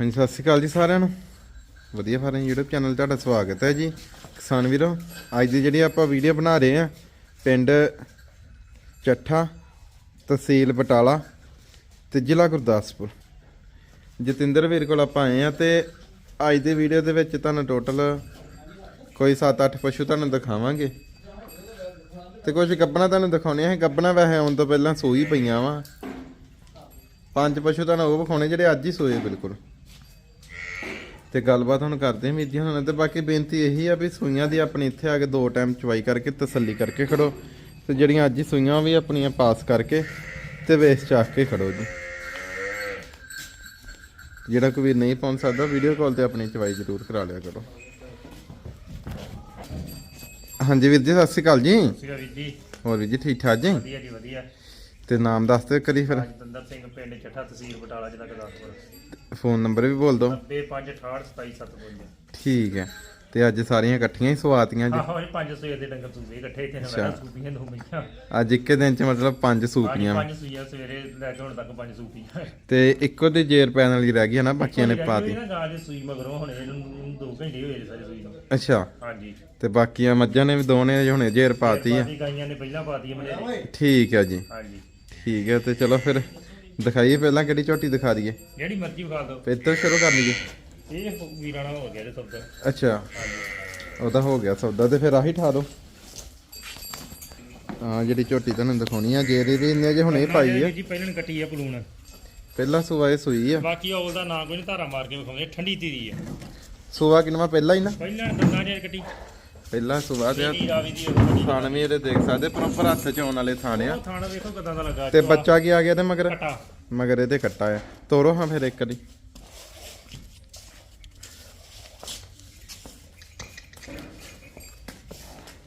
ਹਾਂਜੀ, ਸਤਿ ਸ਼੍ਰੀ ਅਕਾਲ ਜੀ ਸਾਰਿਆਂ ਨੂੰ। ਵਧੀਆ ਫਾਰਮ YouTube ਚੈਨਲ ਤੁਹਾਡਾ ਸਵਾਗਤ ਹੈ ਜੀ। ਕਿਸਾਨ ਵੀਰੋ, ਅੱਜ ਦੀ ਜਿਹੜੀ ਆਪਾਂ ਵੀਡੀਓ ਬਣਾ ਰਹੇ ਆ ਪਿੰਡ ਚੱਠਾ ਤਹਿਸੀਲ ਬਟਾਲਾ ਤੇ ਜ਼ਿਲ੍ਹਾ ਗੁਰਦਾਸਪੁਰ। ਜਤਿੰਦਰ ਵੀਰ ਕੋਲ ਆਪਾਂ ਆਏ ਆ ਤੇ ਅੱਜ ਦੀ ਵੀਡੀਓ ਦੇ ਵਿੱਚ ਤੁਹਾਨੂੰ ਟੋਟਲ ਕੋਈ 7-8 ਪਸ਼ੂ ਤੁਹਾਨੂੰ ਦਿਖਾਵਾਂਗੇ। ਤੇ ਕੁਝ ਗੱਬਣਾ ਤੁਹਾਨੂੰ ਦਿਖਾਉਣੇ ਆ। ਗੱਬਣਾ ਵੈਸੇ ਆਉਣ ਤੋਂ ਪਹਿਲਾਂ ਸੋਈ ਪਈਆਂ ਵਾ। ਪੰਜ ਪਸ਼ੂ ਤੁਹਾਨੂੰ ਉਹ ਵਿਖਾਉਣੇ ਜਿਹੜੇ ਅੱਜ ਹੀ ਸੋਏ ਬਿਲਕੁਲ। ਤੇ ਗੱਲਬਾਤ ਹੁਣ ਕਰਦੇ ਹਾਂ ਜੀ ਹੁਣ ਤੇ ਬਾਕੀ ਬੇਨਤੀ ਇਹੀ ਆ ਵੀ ਸੂਈਆਂ ਦੀ ਆਪਣੀ ਇੱਥੇ ਆ ਕੇ ਦੋ ਟਾਈਮ ਚਵਾਈ ਕਰਕੇ ਤਸੱਲੀ ਕਰਕੇ ਖੜੋ। ਤੇ ਜਿਹੜੀਆਂ ਅੱਜ ਹੀ ਸੂਈਆਂ ਵੀ ਆਪਣੀਆਂ ਪਾਸ ਕਰਕੇ ਤੇ ਵੇਸ ਚਾਕ ਕੇ ਖੜੋ ਜੀ। ਜਿਹੜਾ ਕੋਈ ਨਹੀਂ ਪਹੁੰਚ ਸਕਦਾ ਵੀਡੀਓ ਕਾਲ ਤੇ ਆਪਣੀ ਚਵਾਈ ਜ਼ਰੂਰ ਕਰਾ ਲਿਆ ਕਰੋ। ਹਾਂਜੀ ਵੀਰ ਜੀ ਸਤਿ ਸ਼੍ਰੀ ਅਕਾਲ ਜੀ। ਹੋਰ ਵੀਰ ਜੀ ਠੀਕ ਠਾਕ ਜੀ? ਵਧੀਆ ਜੀ ਵਧੀਆ। ਤੇ ਨਾਮ ਦੱਸ ਦਿਓ ਕਰੀ ਫਿਰ। ਰਾਜਿੰਦਰ ਸਿੰਘ ਪਿੰਡ ਚੱਠਾ ਤਹਿਸੀਲ ਬਟਾਲਾ ਜ਼ਿਲ੍ਹਾ ਗੁਰਦਾਸਪੁਰ। ਫੋਨ ਨੰਬਰ ਵੀ ਬੋਲ ਦਿਓ 9568277752 ਠੀਕ ਹੈ। ਤੇ ਅੱਜ ਸਾਰੀਆਂ ਇਕੱਠੀਆਂ ਹੀ ਸਵਾਤੀਆਂ ਜੀ। ਆਹੋ ਇਹ ਪੰਜ ਸਵੇਰ ਦੇ ਡੰਗਰ ਸੂਬੇ ਇਕੱਠੇ ਇੱਥੇ ਅੱਛਾ। ਨਾ ਸੂਬੀਆਂ ਦੋ ਮਈਆਂ ਅੱਜ ਇੱਕੇ ਦਿਨ ਚ ਮਤਲਬ ਪੰਜ ਸੂਪੀਆਂ ਪੰਜ ਸੂਈਆਂ ਸਵੇਰੇ ਲੈ ਕੇ ਹੁਣ ਤੱਕ ਪੰਜ ਸੂਪੀਆਂ ਤੇ ਇੱਕੋ ਦੀ ਜੇਰ ਪੈਣ ਵਾਲੀ ਰਹਿ ਗਈ ਹੈ ਨਾ ਬੱਚਿਆਂ ਨੇ ਪਾਤੀ ਗਾਂ ਦੀ ਸੂਈ ਮਗਰੋਂ ਹੁਣ ਇਹਨੂੰ 2 ਘੰਟੇ ਹੋਏ ਸਾਰੀ ਸੂਈ ਨੂੰ। ਅੱਛਾ। ਹਾਂਜੀ। ਤੇ ਬਾਕੀਆਂ ਮੱਝਾਂ ਨੇ ਵੀ ਦੋਨੇ ਹੁਣੇ ਜੇਰ ਪਾਤੀ ਆ ਬਾਕੀ ਗਾਈਆਂ ਨੇ ਪਹਿਲਾਂ ਪਾਤੀ ਮਲੇ ਠੀਕ ਹੈ ਜੀ। ਹਾਂਜੀ। ਠੀਕ ਹੈ ਤੇ ਚਲੋ ਫਿਰ ਦਿਖਾਈਏ ਪਹਿਲਾਂ ਕਿਹੜੀ ਝੋਟੀ ਦਿਖਾ ਦਈਏ। ਜਿਹੜੀ ਮਰਜ਼ੀ ਵਿਖਾ ਦਿਓ। ਫਿਰ ਤੋਂ ਸ਼ੁਰੂ ਕਰ ਲਈਏ ਇਹ ਵੀਰਾਣਾ ਹੋ ਗਿਆ ਜੇ ਸਭ ਦਾ ਅੱਛਾ ਉਹਦਾ ਹੋ ਗਿਆ ਸੌਦਾ ਤੇ ਫਿਰ ਆਹੀ ਠਾ ਦੋ। ਹਾਂ ਜਿਹੜੀ ਝੋਟੀ ਤੁਹਾਨੂੰ ਦਿਖਾਉਣੀ ਆ ਜੇਰ ਇਹਦੀ ਇੰਨੇ ਜੇ ਹੁਣੇ ਪਾਈ ਆ। ਜੀ ਪਹਿਲਾਂ ਕੱਟੀ ਆ ਪਲੂਣ। ਪਹਿਲਾ ਸੂਆ ਇਹ ਸੂਈ ਆ। ਬਾਕੀ ਔਲ ਦਾ ਨਾਂ ਕੋਈ ਨਹੀਂ ਧਾਰਾ ਮਾਰ ਕੇ ਵਿਖਾਉਂਦੇ ਠੰਡੀ ਤੀਰੀ ਆ। ਸੂਆ ਕਿਨਵਾ ਪਹਿਲਾ ਹੀ ਨਾ? ਪਹਿਲਾਂ ਦੰਦਾਂ ਦੀ ਕੱਟੀ। ਪਹਿਲਾ ਸੂਆ ਤੇ ਤੀਰੀ ਰਾਵੀ ਦੀ ਉਹ ਕੱਟੀ ਥਾਣ ਵੀ ਇਹਦੇ ਦੇਖ ਸਕਦੇ ਪ੍ਰੋਪਰ ਹੱਥ ਚ ਆਉਣ ਵਾਲੇ ਥਾਣੇ ਆ। ਉਹ ਥਾਣਾ ਵੇਖੋ ਕਿਦਾਂ ਦਾ ਲੱਗਾ ਤੇ ਬੱਚਾ ਕੀ ਆ ਗਿਆ ਤੇ ਮਗਰ? ਕਟਾ। ਮਗਰ ਇਹਦੇ ਕੱਟਾ ਆ। ਤੋਰੋ ਹਾਂ ਫਿਰ ਇੱਕ ਦੀ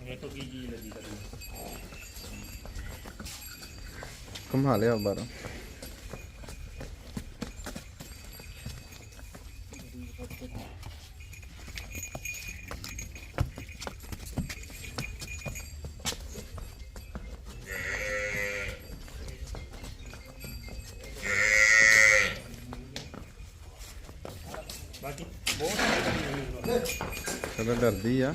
ਵੇਖੋ ਕੀ ਜੀ ਲੱਗੀ ਕਰੀ ਘੁਮਾ ਲਿਆ ਬਾਹਰੋਂ ਬਾਕੀ ਬਹੁਤ ਡਰਦੀ ਆ।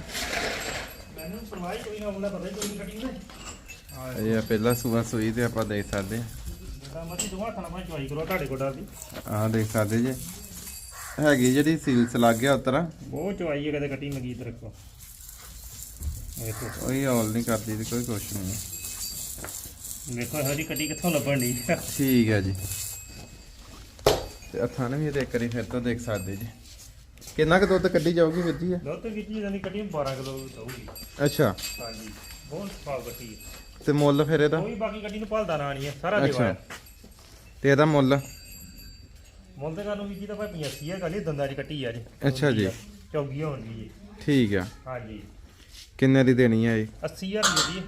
ਮੈਨੂੰ ਪਰਵਾਹ ਹੀ ਕੋਈ ਨਾ ਹੁੰਦਾ ਪਤਾ ਹੀ ਕੋਈ ਨਹੀਂ ਕੱਟੀ ਨੇ ਇਹ ਆ ਪਹਿਲਾ ਸੂਆ ਸੂਈ ਤੇ ਆਪਾਂ ਦੇਖ ਸਕਦੇ ਜਿੱਦਾਂ ਮਰਜ਼ੀ ਦੋਵਾਂ ਹੱਥਾਂ ਨਾਲ ਭਾਵੇਂ ਚਵਾਈ ਕਰੋ ਤੁਹਾਡੇ ਕੋਲ ਡਰਦੀ ਆਹ ਦੇਖ ਸਕਦੇ ਜੇ। ਹੈਗੀ ਜਿਹੜੀ ਸੀਲਸ ਲੱਗ ਗਿਆ ਉਤਰਾ। ਬਹੁਤ ਚਵਾਈ ਹੈ ਕਦੇ ਕੱਟੀ ਮਗੀਤ ਰੱਖੋ। ਵੇਖੋ ਕੋਈ ਹੌਲ ਨਹੀਂ ਕਰਦੀ ਤੇ ਕੋਈ ਕੁਛ ਨਹੀਂ। ਵੇਖੋ ਇਹੋ ਜਿਹੀ ਕੱਟੀ ਕਿੱਥੋਂ ਲੱਭਣ ਦੀ ਠੀਕ ਹੈ ਜੀ। ਤੇ ਅਥਾਂ ਨੇ ਵੀ ਇਹਦੇ ਇੱਕ ਵਾਰੀ ਫਿਰ ਤੋਂ ਦੇਖ ਸਕਦੇ ਜੀ। ਕਿੰਨਾ ਕੁ ਦੁੱਧ ਕੱਢੀ ਜਾਊਗੀ ਵੀਰ ਜੀ? ਇਹ? ਦੁੱਧ ਜਿੱਦਾਂ ਦੀ ਕੱਟੀ 12 ਕਿਲੋ ਦਊਗੀ ਅੱਛਾ। ਹਾਂਜੀ ਬਹੁਤ ਸਵਾਦ ਕੱਟੀ ਹੈ। ਤੇ ਮੁੱਲ ਫਿਰ ਇਹਦਾ? ਕੋਈ ਬਾਕੀ ਕੱਟੀ ਨੂੰ ਭਾਲਦਾ ਨਾ ਨਹੀਂ ਹੈ ਸਾਰਾ ਅੱਛਾ। ਦੇਵਾ ਤੇ ਇਹਦਾ ਮੁੱਲ? ਮੁੱਲ ਤੇ ਕਾਨੂੰ ਵੀ ਜੀ ਤਾਂ ਭਾਈ 85 ਹੈ ਗੱਲ ਦੰਦਾਂ ਦੀ ਕੱਟੀ ਆ ਜੀ ਅੱਛਾ ਜੀ। ਚੌਗੀ ਹੋਣ ਦੀ ਜੀ ਠੀਕ ਆ। ਹਾਂਜੀ। ਕਿੰਨੇ ਦੀ ਦੇਣੀ ਆ ਇਹ? 80000 ਦੀ ਜੀ।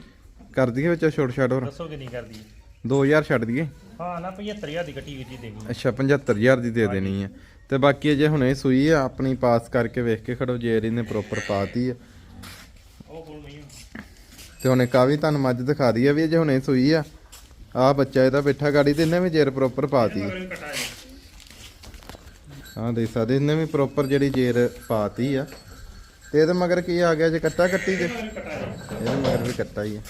ਕਰ ਦਈਏ ਵਿੱਚ ਛੋਟ ਛਾਟ ਹੋਰ? ਦੱਸੋ ਕਿੰਨੀ ਕਰਦੀ 2000 ਛੱਡ ਦਈਏ? ਹਾਂ ਨਾ 75000 ਦੀ ਕੱਟੀ ਵੀਰ ਜੀ ਦੇਣੀ ਅੱਛਾ 75000 ਦੀ ਦੇ ਦੇਣੀ ਆ। ਤੇ ਬਾਕੀ ਅਜੇ ਹੁਣੇ ਸੂਈ ਆ, ਆਪਣੀ ਪਾਸ ਕਰਕੇ ਵੇਖ ਕੇ ਖੜੋ, ਜੇ ਇਹਨੇ ਪ੍ਰੋਪਰ ਪਾਤੀ ਆ। ਤੇ ਹੁਣੇ ਕਾਵੀ ਤੁਹਾਨੂੰ ਮੱਝ ਦਿਖਾ ਦਈਏ ਵੀ ਜੇ ਹੁਣੇ ਸੂਈ ਆ। ਆ ਬੱਚਾ ਇਹਦਾ ਬੈਠਾ ਗਾੜੀ ਤੇ ਇਹਨੇ ਵੀ ਜੇਰ ਪ੍ਰੋਪਰ ਪਾਤੀ। ਆ ਮਗਰ ਹਾਂ ਦੇਖ ਸਕਦੇ, ਇਹਨੇ ਵੀ ਪ੍ਰੋਪਰ ਜਿਹੜੀ ਜੇਰ ਪਾਤੀ ਆ। ਤੇ ਇਹਦੇ ਮਗਰ ਕੀ ਆ ਗਿਆ ਜੇ ਕੱਟਾ ਕੱਟੀ ਜੇ ਮਗਰ ਇਹਦੇ ਮਗਰ ਵੀ ਕੱਟਾ ਹੀ ਆ।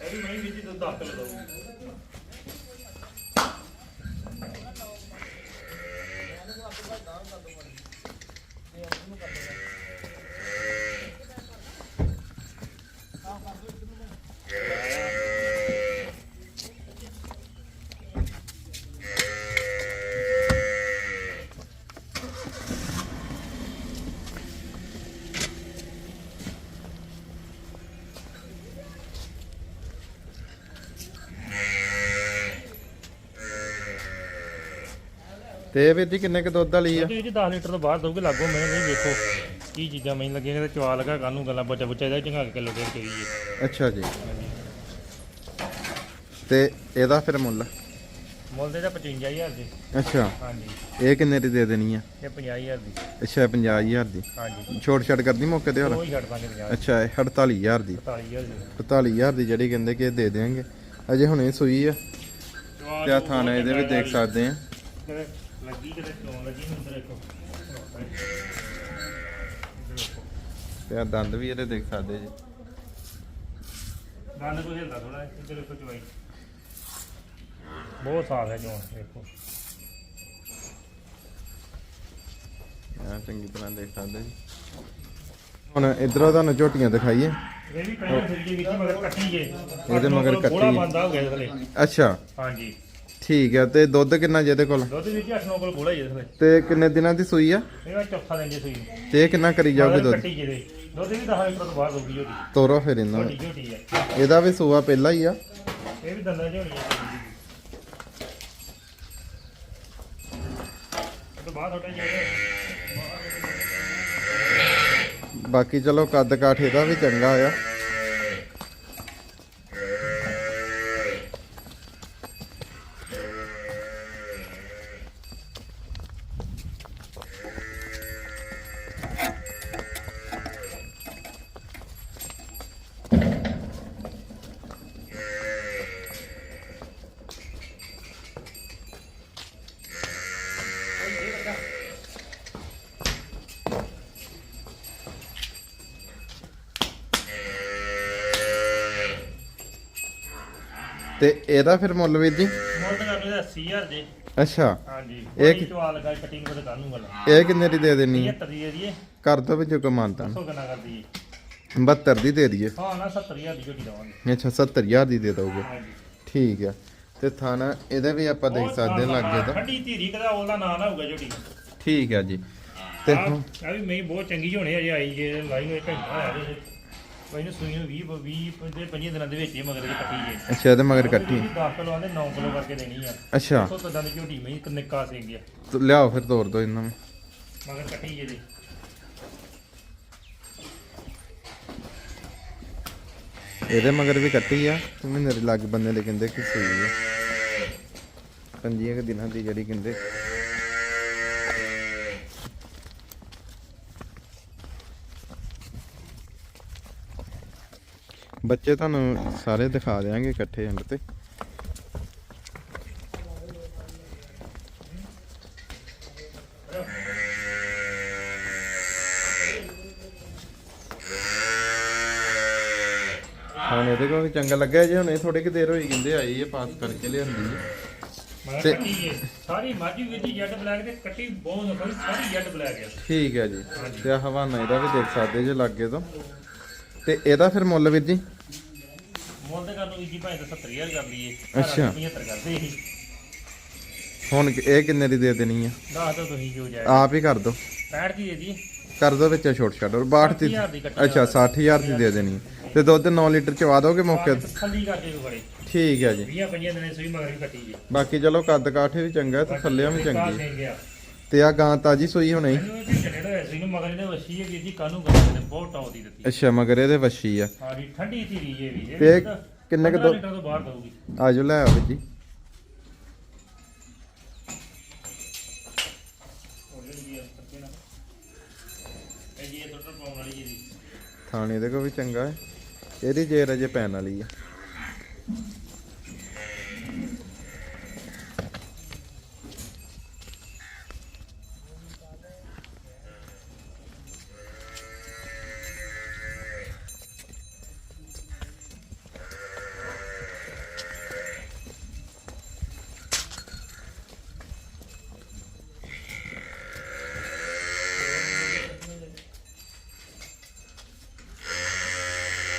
ਇਹ ਵੀ ਮੈਂ ਵੀਰ ਜੀ 10 ਕਿਲੋ ਦਊਗੀ ਤੇ ਵੀਰ ਜੀ ਕਿੰਨੇ ਕ ਦੁੱਧ ਵਾਲੀ ਆ? ਵੀਰ ਜੀ 10 ਲੀਟਰ ਤੋਂ ਬਾਹਰ ਦਊਗੇ ਲੱਗੋ ਮੈਨੂੰ ਨਹੀਂ ਵੇਖੋ ਕੀ ਚੀਜ਼ਾਂ ਮੈਨੂੰ ਲੱਗੀਆਂ ਤੇ ਚਵਾ ਲਗਾ ਕੱਲ ਨੂੰ ਗੱਲਾਂ ਬੱਚਾ ਬੱਚਾ ਇਹਦਾ ਚੰਗਾ ਕੇ ਕਿਲੋ ਡੇਢ ਕਰੀਏ। ਅੱਛਾ ਜੀ। ਤੇ ਇਹਦਾ ਫਿਰ ਮੁੱਲ? ਮੁੱਲ ਦੇ ਦਾ 55000 ਦੀ। ਅੱਛਾ। ਹਾਂਜੀ। ਇਹ ਕਿੰਨੇ ਦੀ ਦੇ ਦੇਣੀ ਆ? ਇਹ 50000 ਦੀ। ਅੱਛਾ 50000 ਦੀ। ਹਾਂਜੀ। ਛੋਟ ਛੱਡ ਕਰਦੀ ਮੌਕੇ ਤੇ ਹੋਰ? ਹੀ ਛੱਡ ਦਾਂਗੇ 50 ਅੱਛਾ ਇਹ 48000 ਦੀ। 45000 ਦੀ। 45000 ਦੀ ਜਿਹੜੀ ਕਹਿੰਦੇ ਕਿ ਇਹ ਦੇ ਦੇਣਗੇ। ਅਜੇ ਹੁਣੇ ਸੂਈ ਆ। ਤੇ ਆ ਥਾਣਾ ਇਹਦੇ ਵੀ ਦੇਖ ਸਕਦੇ ਆ। ਲੱਗੀ ਕਿਤੇ ਅੰਦਰ ਤੇ ਦੰਦ ਵੀ ਇਹਦੇ ਦੇਖ ਸਕਦੇ ਜੀ। ਗੰਨ ਕੋਈ ਹਿਲਦਾ ਥੋੜਾ ਇੱਧਰ ਦੇਖੋ ਚਵਾਈ ਬਹੁਤ ਸਾਫ਼ ਹੈ ਚੋਣ ਦੇਖੋ। ਆ ਚੰਗੀ ਤਰ੍ਹਾਂ ਦੇਖ ਸਕਦੇ ਜੀ। ਹੁਣ ਇਧਰੋਂ ਤੁਹਾਨੂੰ ਝੋਟੀਆਂ ਦਿਖਾਈਏ। ਇਹ ਵੀ ਪਹਿਲਾਂ ਫਿਰ ਜੀ ਵਿੱਚ ਮਗਰ ਕੱਟੀ ਜੇ। ਇਹਦੇ ਮਗਰ ਕੱਟੀ। ਥੋੜਾ ਜੇ। ਬੰਦਾ ਹੋ ਗਿਆ ਥਲੇ। ਅੱਛਾ। ਹਾਂਜੀ। ਠੀਕ ਹੈ ਤੇ ਦੁੱਧ ਕਿੰਨਾ ਜਿਹਦੇ ਕੋਲ? ਦੁੱਧ ਵਿੱਚ 8-9 ਕੋਲ ਕੋਲਾ ਜੇ ਥਲੇ ਤੇ ਕਿੰਨੇ ਦਿਨਾਂ ਦੀ ਸੂਈ ਆ? ਇਹਦਾ ਚੌਥਾ ਦਿਨ ਜੇ ਸੂਈ ਤੇ ਇਹ ਕਿੰਨਾ ਕਰੀ ਜਾਊਗੀ ਮਗਰ ਦੁੱਧ? ਕੱਟੀ ਜੇ ਦੁੱਧ ਵੀ 10 ਲੀਟਰ ਤੋਂ ਬਾਅਦ ਹੋਊਗੀ ਝੋਟੀ ਤੋਰੋ ਫਿਰ ਇਹਨਾਂ ਨੂੰ। ਝੋਟੀ ਹੈ ਇਹਦਾ ਵੀ ਸੂਆ ਪਹਿਲਾਂ ਹੀ ਆ? ਇਹ ਵੀ ਦੰਦਾਂ ਝੋਟੀ ਹੈ ਉਹ ਤੋਂ ਬਾਅਦ ਥੋੜਾ ਜਿਹਾ ਬਾਕੀ ਚਲੋ ਕੱਦ ਕਾਠ ਇਹਦਾ ਵੀ ਚੰਗਾ ਆ। ਤੇ ਇਹਦਾ ਫਿਰ ਮੁੱਲ ਵੀਰ ਜੀ? ਮੁੱਲ ਤਾਂ ਕਰਦੇ 80000 ਦੇ। ਅੱਛਾ। ਹਾਂਜੀ। ਇਹ ਇਹ ਕਿ- ਚਵਾ ਲਗਾ ਕੱਟੀ ਨੂੰ ਤੇ ਕਾਨੂੰ ਗੱਲ ਇਹ ਕਿੰਨੇ ਦੀ ਦੇ ਦੇਣੀ ਆ 75 ਦੀ ਦੇ ਦਈਏ। ਕਰ ਦੋ ਵਿੱਚ ਕੋ ਮਾਨਤਾ ਦੱਸੋ ਕਿੰਨਾ ਕਰ ਦਈਏ? 72 ਦੀ ਦੇ ਦਈਏ। ਹਾਂ ਨਾ 70000 ਦੀ ਝੋਟੀ ਦਵਾਂਗੇ। ਅੱਛਾ 70000 ਦੀ ਦੇ ਦੋਗੇ। ਠੀਕ ਆ। ਤੇ ਥਾਣਾ ਇਹਦੇ ਵੀ ਆਪਾਂ ਦੇਖ ਸਕਦੇ ਲੱਗੇ ਤਾਂ। ਠੰਡੀ ਧੀਰੀ ਕਦਾ ਉਹਦਾ ਨਾਂ ਨਾ ਹੋਊਗਾ ਝੋਟੀ ਠੀਕ ਆ ਜੀ। ਤੇ ਆ ਵੀ ਮੈਂ ਬਹੁਤ ਚੰਗੀ ਹੋਣੀ ਅਜੇ ਆਈ ਜੇ ਲਾਈ ਨੂੰ ਇੱਕ ਘੰਟਾ ਹੋਇਆ ਜੇ। ਮੈਨੂੰ ਸੂਈ ਨੂੰ 20 20 ਤੇ 25 ਦਿਨਾਂ ਦੇ ਵਿੱਚ ਹੀ ਮਗਰ ਦੀ ਕੱਟੀ ਜੇ। ਅੱਛਾ ਇਹਦੇ ਮਗਰ ਕੱਟੀ। 10 ਕਿਲੋ ਆਂਦੇ 9 ਕਿਲੋ ਕਰਕੇ ਦੇਣੀ ਆ। ਅੱਛਾ। ਸੋ ਤਦਾਂ ਦੀ ਝੋਟੀ ਮੈਂ ਇੱਕ ਨਿੱਕਾ ਸੀ ਗਿਆ ਤੂੰ ਲਿਆਓ ਫਿਰ ਤੋਰ ਦੋ ਇਹਨਾਂ ਨੂੰ। ਮਗਰ ਕੱਟੀ ਜੇ ਦੀ ਇਹਦੇ ਮਗਰ ਵੀ ਕੱਟੀ ਆ ਤੂੰ ਮੇਰੇ ਲੱਗ ਬੰਦੇ ਲੈ ਕਹਿੰਦੇ ਕਿ ਸਹੀ ਆ। ਪੰਜੀਆਂ ਕੁ ਦਿਨਾਂ ਦੀ ਜਿਹੜੀ ਕਹਿੰਦੇ ਬੱਚੇ ਤੁਹਾਨੂੰ ਸਾਰੇ ਦਿਖਾ ਦੇਾਂਗੇ ਇਕੱਠੇ ਐਂਡ ਤੇ। ਹਾਂ ਇਹਦੇ ਕੋਲ ਚੰਗਾ ਲੱਗਿਆ ਜੀ ਹੁਣੇ ਥੋੜੀ ਕਿ ਦੇਰ ਹੋਈ ਕਹਿੰਦੇ ਆਈ ਹੈ ਪਾਸ ਕਰਕੇ ਲਿਆਂਦੀ ਤੇ- ਸਾਰੀ ਮਾਝੀ ਵੀ ਦੀ ਜੈਡ ਬਲੈਕ ਤੇ ਕੱਟੀ ਬਹੁਤ ਸਾਰੀ ਜੈਡ ਬਲੈਕ ਆ ਠੀਕ ਹੈ ਜੀ। ਤੇ ਹਵਾਨਾ ਇਹਦਾ ਵੀ ਦੇਖ ਸਕਦੇ ਜੇ ਲੱਗੇ ਤੋਂ। ਤੇ ਇਹਦਾ ਫਿਰ ਮੁੱਲ ਵੀਰ ਜੀ? ਮੁੱਲ ਤੇ ਕਰਨ ਨੂੰ ਜੀ ਭਾਵੇਂ ਤਾਂ 70000 ਕਰ ਲਈਏ। ਅੱਛਾ। 75 ਕਰਦੇ ਸੀ। ਹੁਣ ਇਹ ਕਿੰਨੇ ਦੀ ਦੇ ਦੇਣੀ ਆ? ਦੱਸ ਦੋ ਤੁਸੀਂ ਜੋ ਜਾਏ ਆਪ ਹੀ ਕਰ ਦੋ। 65 ਦੀ ਦੇ ਦੀ ਕਰ ਦੋ ਵਿੱਚ ਛੋਟ ਛੱਡ। 62 ਦੀ 60,000 ਦੀ ਕੱਟੀ ਅੱਛਾ 60000 ਦੀ ਦੇ ਦੇਣੀ। ਤੇ ਦੁੱਧ 9 ਲੀਟਰ ਚਵਾ ਦੋਗੇ ਮੌਕੇ ਤੇ? ਥੱਲੀ ਕਰਕੇ ਵੀ ਬੜੇ। ਠੀਕ ਹੈ ਜੀ। 20 25 ਦਿਨਾਂ ਸੂਈ ਮਗਰ ਵੀ ਕੱਟੀ ਜੀ। ਬਾਕੀ ਚਲੋ ਕੱਦ ਕਾਠੇ ਵੀ ਚੰਗਾ ਤੇ ਥੱਲਿਆਂ ਵੀ ਚੰਗੀ ਤੇ ਆ ਗਾਂ ਤਾਜੀ ਸੂਈ ਹੁਣੇ। ਹੀ। ਇਹਨੂੰ ਇਹ ਜਨੇਟਰ ਹੈ ਸੂਈ ਨੂੰ ਮਗਰ ਇਹਨੇ ਵਸੀ ਹੈ ਵੀਰ ਜੀ ਕਾਨੂੰ ਕਰਦੇ ਨੇ ਬਹੁਤ ਟੌਪ ਦੀ ਦਿੱਤੀ। ਅੱਛਾ ਮਗਰ ਇਹਦੇ ਵੱਛੀ ਆ। ਸਾਰੀ ਠੰਡੀ ਧੀਰੀ ਜੇ ਵੀ ਇਹ ਤੇ ਕਿੰਨੇ ਕੁ 15 ਦੁੱਧ- ਲੀਟਰ ਤੋਂ ਬਾਹਰ ਦਊਗੀ ਆਜੋ ਲੈ ਆਓ ਜੀ। ਇਹ ਜੀ ਇਹ ਦੁੱਧ ਪਾਉਣ ਵਾਲੀ ਜੀ। ਦੀ ਥਾਣੇ ਦੇ ਕੋ ਵੀ ਚੰਗਾ ਹੈ। ਇਹਦੀ ਜੇਰ ਅਜੇ ਪੈਣ ਵਾਲੀ ਆ।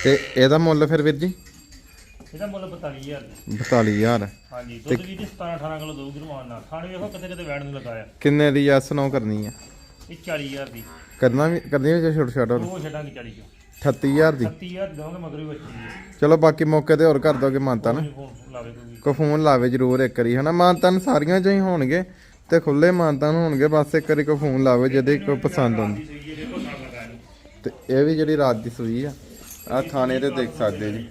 ਤੇ ਇਹਦਾ ਮੁੱਲ ਫਿਰ ਵੀਰ ਜੀ? ਇਹਦਾ ਮੁੱਲ 42000 ਦੀ। 42000 ਹਾਂਜੀ ਦੁੱਧ ਵੀ ਜੀ 17 18 ਕਿਲੋ ਦਊਗੀ ਰਮਾਨ ਨਾਲ। ਖਾਣੇ ਵੇਖੋ ਕਿਤੇ ਕਿਤੇ ਵੈਣ ਨੂੰ ਲਗਾਇਆ। ਕਿੰਨੇ ਦੀ ਐਸ ਨੋ ਕਰਨੀ ਆ? ਇਹ 40000 ਦੀ। ਕਰਨਾ ਵੀ ਕਰਨੀ ਵੀ ਛੋਟ ਛੋਟ ਉਹ ਛੱਡਾਂਗੇ 40 ਚੋਂ। 38000 ਦੀ। 30000 ਦਵਾਂਗੇ ਮਗਰ ਵੀ ਬੱਚੀ ਚਲੋ ਬਾਕੀ ਮੌਕੇ ਤੇ ਹੋਰ ਕਰ ਦੋਗੇ ਮਾਨਤਾ ਨਾ। ਕੋ ਫੋਨ ਲਾਵੇ ਜਰੂਰ ਇੱਕ ਵਾਰੀ ਹਨਾ? ਮਾਨਤਾਨ ਸਾਰੀਆਂ ਚ ਹੀ ਹੋਣਗੇ ਤੇ ਖੁੱਲੇ ਮਾਨਤਾਨ ਹੋਣਗੇ ਬਸ ਇੱਕ ਵਾਰੀ ਕੋ ਫੋਨ ਲਾਵੇ ਜਿਹਦੇ ਕੋ ਪਸੰਦ ਆਉਂਦੀ। ਤੇ ਇਹ ਵੀ ਜਿਹੜੀ ਰਾਤ ਦੀ ਸੂਈ ਆ। ਆ ਥਾਣੇ ਤੇ ਦੇਖ ਸਕਦੇ ਜੀ।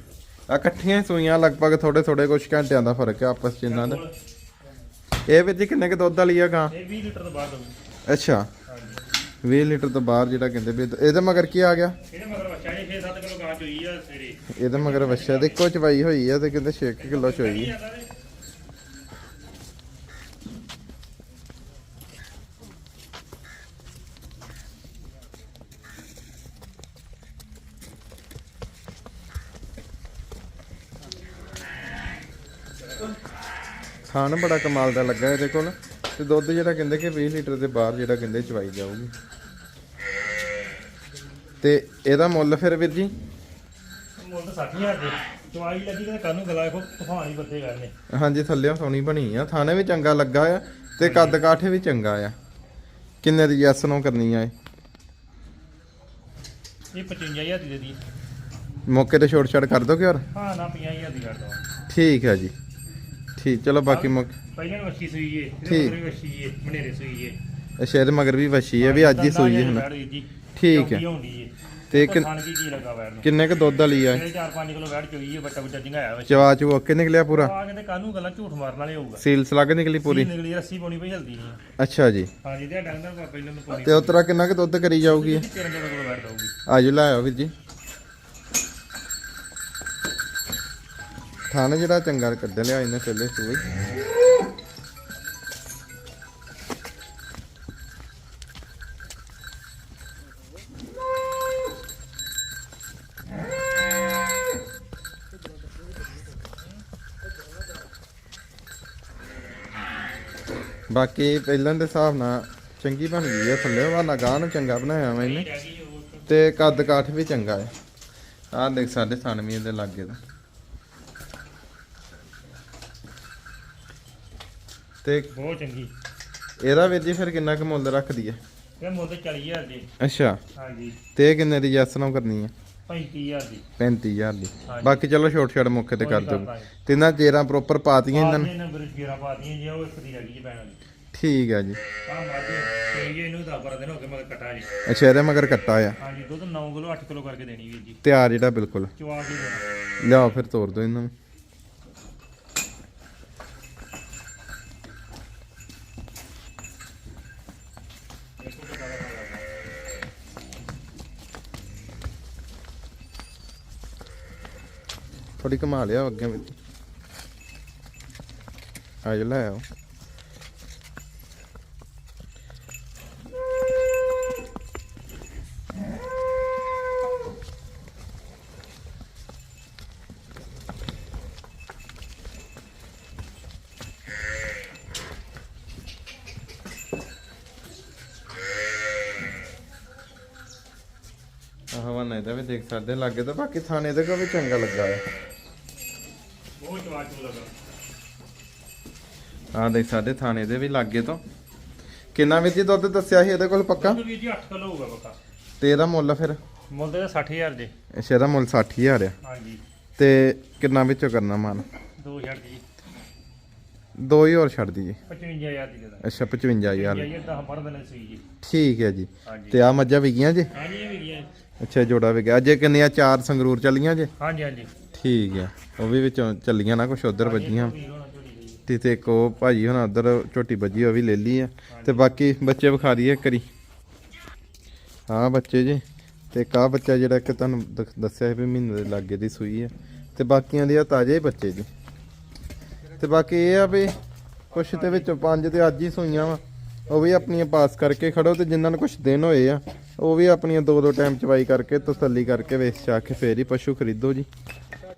ਆ ਇਕੱਠੀਆਂ ਸੂਈਆਂ ਲਗਭਗ ਥੋੜੇ ਥੋੜੇ ਕੁਝ ਘੰਟਿਆਂ ਦਾ ਫ਼ਰਕ ਹੈ ਆਪਸ ਚ ਇਹਨਾਂ ਦਾ। ਇਹ ਜੀ ਕਿੰਨੇ ਕ ਦੁੱਧ ਵਾਲੀ ਆ ਗਾਂ? ਇਹ 20 ਲੀਟਰ ਤੋਂ ਬਾਅਦ ਦਊਗੀ ਅੱਛਾ। ਹਾਂਜੀ 20 ਲੀਟਰ ਤੋਂ ਬਾਹਰ ਜਿਹੜਾ ਕਹਿੰਦੇ ਵੀ ਇਹਦੇ ਮਗਰ ਕੀ ਆ ਗਿਆ? ਇਹਦੇ ਮਗਰ ਬੱਚਾ ਇਹ 6-7 ਕਿਲੋ ਗਾਂ ਚੋਈ ਆ ਸਵੇਰੇ। ਇਹਦੇ ਮਗਰ ਵੱਛਾ ਦੇ ਇੱਕੋ ਚਵਾਈ ਹੋਈ ਆ ਤੇ ਕਹਿੰਦੇ 6 ਕਿਲੋ ਚੋਈ ਆ। ਥਾਨ ਬੜਾ ਕਮਾਲ ਦਾ ਲੱਗਾ ਇਹਦੇ ਕੋਲ। ਤੇ ਦੁੱਧ ਜਿਹੜਾ ਕਹਿੰਦੇ ਕਿ 20 ਲੀਟਰ ਦੇ ਬਾਹਰ ਜਿਹੜਾ ਕਹਿੰਦੇ ਚਵਾਈ ਜਾਊਗੀ। ਤੇ ਇਹਦਾ ਮੁੱਲ ਫਿਰ ਵੀਰ ਜੀ? ਮੁੱਲ ਤਾਂ 60000 ਦੇ। ਚਵਾਈ ਲੱਗੀ ਤੇ ਕੱਲ ਨੂੰ ਗਲਾ ਦੇਖੋ ਤੂਫਾਨ ਹੀ ਬੱਦੇ ਕਰਨੇ। ਹਾਂਜੀ ਥੱਲੇ ਸੋਹਣੀ ਬਣੀ ਆ। ਥਾਣੇ ਵੀ ਚੰਗਾ ਲੱਗਾ ਆ ਤੇ ਕੱਦ ਕਾਠੇ ਵੀ ਚੰਗਾ ਆ। ਕਿੰਨੇ ਦੀ ਯੈਸ ਨੂੰ ਕਰਨੀ ਆ ਇਹ? ਇਹ 55000 ਦੀ ਦੇ ਦੀ ਮੌਕੇ ਤੇ ਛੋਟ ਛੜ ਕਰ ਦੋਗੇ ਹੋਰ? ਹਾਂ ਨਾ 50000 ਦੀ ਕਰ ਦਵਾਂ ਠੀਕ ਹੈ ਜੀ। ਠੀਕ ਚਲੋ ਬਾਕੀ ਮੌਕੇ ਪਹਿਲਾਂ ਸੂਈ ਏ ਠੀਕ। ਮਗਰ ਵੀ ਏ ਮਨੇਰੇ ਸੂਈ ਏ। ਅੱਛਾ ਇਹਦੇ ਮਗਰ ਵੀ ਵਛੀ ਹੈ ਵੀ ਅੱਜ ਹੀ ਸੂਈ ਹੈ ਹੁਣ ਠੀਕ ਹੈ। ਤੇ ਤੇ ਖਾਣ ਦੀ ਕੀ ਲੱਗਾ ਵੈਰ ਨੂੰ ਕਿੰਨੇ ਕ ਦੁੱਧ ਵਾਲੀ ਆ? ਇਹ? ਇਹ 4-5 ਕਿਲੋ ਵੈੜ ਚੋਈ ਏ ਬੱਟਾ ਬੱਟਾ ਜਿੰਗਾ ਆਇਆ ਵਾ ਚਵਾ ਚੂ ਓਕੇ ਨਿਕਲਿਆ ਪੂਰਾ? ਆ ਕਹਿੰਦੇ ਕਾਨੂੰ ਗੱਲਾਂ ਝੂਠ ਮਾਰਨ ਵਾਲੇ ਹੋਊਗਾ। ਸੀਲ ਸਲੱਗ ਨਿਕਲੀ ਪੂਰੀ? ਨਿਕਲੀ ਰੱਸੀ ਪਾਉਣੀ ਪਈ ਹਲਦੀ ਨਹੀਂ ਅੱਛਾ ਜੀ। ਹਾਂਜੀ ਤੇ ਡੰਗਰ ਪਾ ਪਹਿਲਾਂ ਨੂੰ ਪਾਉਣੀ ਤੇ ਉਤਰਾ ਕਿੰਨਾ ਕ ਦੁੱਧ ਕਰੀ ਜਾਊਗੀ? ਇਹ? 13 14 ਕਿਲੋ ਦਊਗੀ ਆਜੋ ਆਓ ਵੀਰ ਜੀ। ਥਾਣੇ ਜਿਹੜਾ ਚੰਗਾ ਕੱਢ ਲਿਆ ਇਹਨੇ ਪਹਿਲੇ ਸੂਈ ਬਾਕੀ ਪਹਿਲਾਂ ਦੇ ਹਿਸਾਬ ਨਾਲ ਚੰਗੀ ਬਣ ਗਈ ਹੈ ਥੱਲੇ, ਵਾਲਾ ਗਾਹ ਨੂੰ ਚੰਗਾ ਬਣਾਇਆ ਵਾ ਇਹਨੇ। ਤੇ ਕੱਦ ਕਾਠ ਵੀ ਚੰਗਾ ਹੈ ਆਹ ਦੇਖ ਸਾਡੇ ਥਣਵੀਂ ਦੇ ਲਾਗੇ ਦਾ। ਤੇ ਬਹੁਤ ਚੰਗੀ। ਇਹਦਾ ਵੀਰ ਜੀ ਫਿਰ ਕਿੰਨਾ ਕੁ ਮੁੱਲ ਰੱਖਦੀ ਹੈ? ਇਹ ਮੁੱਲ ਤੇ 40000 ਦੀ। ਅੱਛਾ। ਹਾਂਜੀ। ਤੇ ਇਹ ਕਿੰਨੇ ਦੀ ਜੈਸ ਨਾਲ ਕਰਨੀ ਹੈ? 35000 ਦੀ। 35000 ਦੀ। ਹਾਂਜੀ। ਬਾਕੀ ਚਲੋ ਛੋਟ ਛੋਟ ਮੌਕੇ ਤੇ ਕਰ ਕੋਈ ਦਿਓ। ਇਹਨਾਂ ਚੇਰਾਂ ਪ੍ਰੋਪਰ ਪਾਤੀਆਂ ਇਹਨਾਂ ਨੇ? ਨੰਬਰ 11 ਪਾਤੀਆਂ ਜੇ ਉਹ ਇੱਕ ਦੀ ਰਹਿ ਗਈ ਜੀ ਪੈਣ ਵਾਲੀ ਠੀਕ ਹੈ ਜੀ। ਆ ਮਾਝੇ ਇਹ ਇਹਨੂੰ 10 12 ਦਿਨ ਹੋ ਗਏ ਮਗਰ ਕਟਾ ਜੀ। ਅੱਛਾ ਇਹਦੇ ਮਗਰ ਕੱਟਾ ਆ। ਹਾਂਜੀ ਦੁੱਧ 9 ਕਿਲੋ 8 ਕਿਲੋ ਕਰਕੇ ਦੇਣੀ ਵੀਰ ਜੀ। ਤਿਆਰ ਜਿਹੜਾ ਬਿਲਕੁਲ। ਚਵਾ ਕੇ ਦੇਣਾ। ਲਿਆਓ ਫਿਰ ਤੋੜ ਦਿਓ ਇਹਨਾਂ ਨੂੰ। ਥੋੜੀ ਕਮਾ ਲਿਆ ਅੱਗੇ ਵਿੱਚ ਆਜੋ ਲੈ ਆਓ ਆਹ ਨਹੀਂ ਤਾਂ ਵੀ ਦੇਖ ਸਕਦੇ, ਲਾਗੇ ਤਾਂ ਬਾਕੀ ਥਾਣੇ ਦੇ ਕੋ ਵੀ ਚੰਗਾ ਲੱਗਾ ਹੈ ਆਹ ਦੇਖ ਸਾਡੇ ਥਾਣੇ ਦੇ ਵੀ ਲਾਗੇ ਤੋਂ। ਕਿੰਨਾ ਵਿੱਚ ਦੁੱਧ ਦੱਸਿਆ ਸੀ ਇਹਦੇ ਕੋਲ ਪੱਕਾ? ਦੁੱਧ ਵੀਰ ਜੀ 8 ਕਿਲੋ ਹੋਊਗਾ ਪੱਕਾ। ਤੇ ਇਹਦਾ ਮੁੱਲ ਫਿਰ? ਮੁੱਲ ਤੇ 60000 ਦੇ ਅੱਛਾ ਇਹਦਾ ਮੁੱਲ 60000 ਆ। ਹਾਂਜੀ। ਤੇ ਕਿੰਨਾ ਵਿੱਚੋਂ ਕਰਨਾ ਮਨ 2000 ਦੀ ਦੋ ਹੀ ਹੋਰ ਛੱਡ ਦਈਏ। 55000 ਦੀ ਦੇ ਦਾਂ ਅੱਛਾ 55000 ਇਹ 10 12 ਦਿਨ ਸੂਈ ਜੀ। ਠੀਕ ਹੈ ਜੀ। ਤੇ ਆ ਮੱਝਾਂ ਵਿਗੀਆਂ ਜੇ? ਹਾਂਜੀ ਇਹ ਵੀ ਗਿਆ ਅੱਛਾ ਜੋੜਾ ਵਿਗਿਆ ਅਜੇ ਕਿੰਨੀਆਂ? ਚਾਰ ਸੰਗਰੂਰ ਚੱਲੀਆਂ ਜੇ? ਹਾਂਜੀ ਹਾਂਜੀ। ਠੀਕ ਆ, ਉਹ ਵੀ ਵਿੱਚੋਂ ਚੱਲੀਆਂ ਨਾ ਕੁਛ, ਉਧਰ ਵੱਜੀਆਂ। ਵੀਰ ਤੇ ਤੇ ਇੱਕ ਉਹ ਭਾਜੀ ਹੁਣ ਉਧਰ, ਝੋਟੀ ਵੱਜੀ, ਉਹ ਵੀ ਲੈ ਲਈ ਆ। ਤੇ ਬਾਕੀ ਬੱਚੇ ਵਿਖਾ ਦਈਏ ਕਰੀ ਹਾਂ ਬੱਚੇ ਜੀ, ਤੇ ਕਾ ਬੱਚਾ ਜਿਹੜਾ ਕਿ ਤੁਹਾਨੂੰ ਦ- ਦੱਸਿਆ ਸੀ ਵੀ ਮਹੀਨੇ ਦੇ ਲਾਗੇ ਦੀ ਸੂਈ ਆ। ਤੇ ਬਾਕੀਆਂ ਦੇ ਆ ਤਾਜ਼ੇ ਹੀ ਬੱਚੇ ਜੀ। ਤੇ ਬਾਕੀ ਇਹ ਆ ਵੀ ਕੁਛ ਦੇ ਵਿੱਚੋਂ ਪੰਜ ਤੇ ਅੱਜ ਹੀ ਸੂਈਆਂ ਵਾ। ਉਹ ਵੀ ਆਪਣੀਆਂ ਪਾਸ ਕਰਕੇ ਖੜੋ ਤੇ ਜਿਨ੍ਹਾਂ ਨੂੰ ਕੁਛ ਦਿਨ ਹੋਏ ਆ, ਉਹ ਵੀ ਆਪਣੀਆਂ ਦੋ ਦੋ ਟਾਈਮ ਚਵਾਈ ਕਰਕੇ ਤਸੱਲੀ ਕਰਕੇ ਵੇਚ ਚਾ ਕੇ ਫੇਰ ਹੀ ਪਸ਼ੂ ਖਰੀਦੋ ਜੀ।